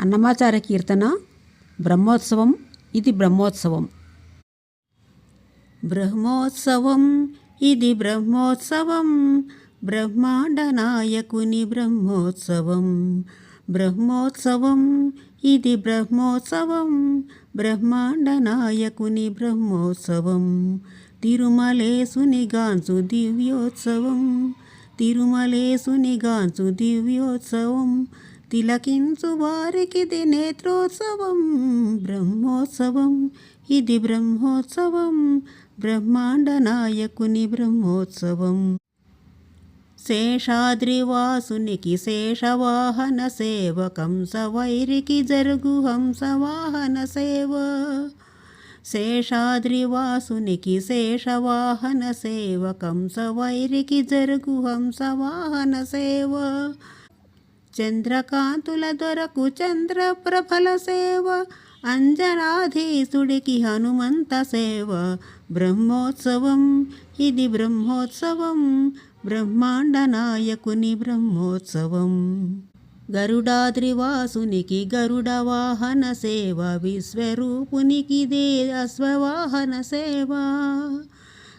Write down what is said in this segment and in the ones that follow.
అన్నమాచార్య కీర్తన బ్రహ్మోత్సవం ఇది బ్రహ్మోత్సవం. బ్రహ్మోత్సవం ఇది బ్రహ్మోత్సవం. బ్రహ్మాండ నాయకుని బ్రహ్మోత్సవం. బ్రహ్మోత్సవం ఇది బ్రహ్మోత్సవం. బ్రహ్మాండ నాయకుని బ్రహ్మోత్సవం. తిరుమలేసుని గాంచు దివ్యోత్సవం. తిరుమలేసుని గాంచు దివ్యోత్సవం. తిలకించు వారికిది నేత్రోత్సవం బ్రహ్మోత్సవం ఇది బ్రహ్మోత్సవం బ్రహ్మాండ నాయకుని బ్రహ్మోత్సవం. శేషాద్రివాసునికి శేషవాహన సేవ కంసవైరికి జరుగు హంసవాహన సేవ. శేషాద్రివాసునికి శేషవాహన సేవ కంసవైరికి జరుగు హంసవాహన సేవ. చంద్రకాంతుల దొరకు చంద్రప్రభల సేవ అంజనాధీసుడికి హనుమంత సేవ. బ్రహ్మోత్సవం ఇది బ్రహ్మోత్సవం. బ్రహ్మాండ నాయకుని బ్రహ్మోత్సవం. గరుడాద్రివాసునికి గరుడ వాహన సేవ విశ్వరూపునికి దే అశ్వవాహన సేవ.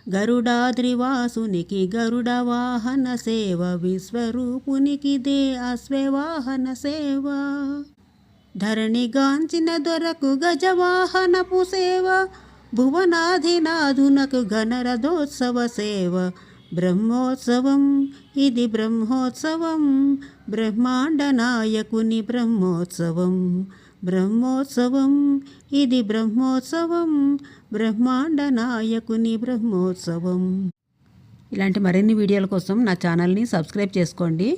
గరుడాద్రివాసునికి గరుడ వాహన సేవ విశ్వరూపునికి దే అశ్వవాహన సేవ. ధరణిగాంచిన దొరకు గజవాహనపు సేవ భువనాధినాధునకు గణరథోత్సవ సేవ. బ్రహ్మోత్సవం ఇది బ్రహ్మోత్సవం. బ్రహ్మాండ నాయకుని బ్రహ్మోత్సవం. బ్రహ్మోత్సవం ఇది బ్రహ్మోత్సవం. బ్రహ్మాండ నాయకుని బ్రహ్మోత్సవం. ఇలాంటి మరిన్ని వీడియోల కోసం నా ఛానల్ని సబ్స్క్రైబ్ చేసుకోండి.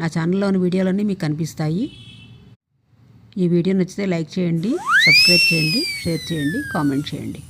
నా ఛానల్లోని వీడియోలన్నీ మీకు కనిపిస్తాయి. ఈ వీడియో నచ్చితే లైక్ చేయండి సబ్స్క్రైబ్ చేయండి షేర్ చేయండి కామెంట్ చేయండి.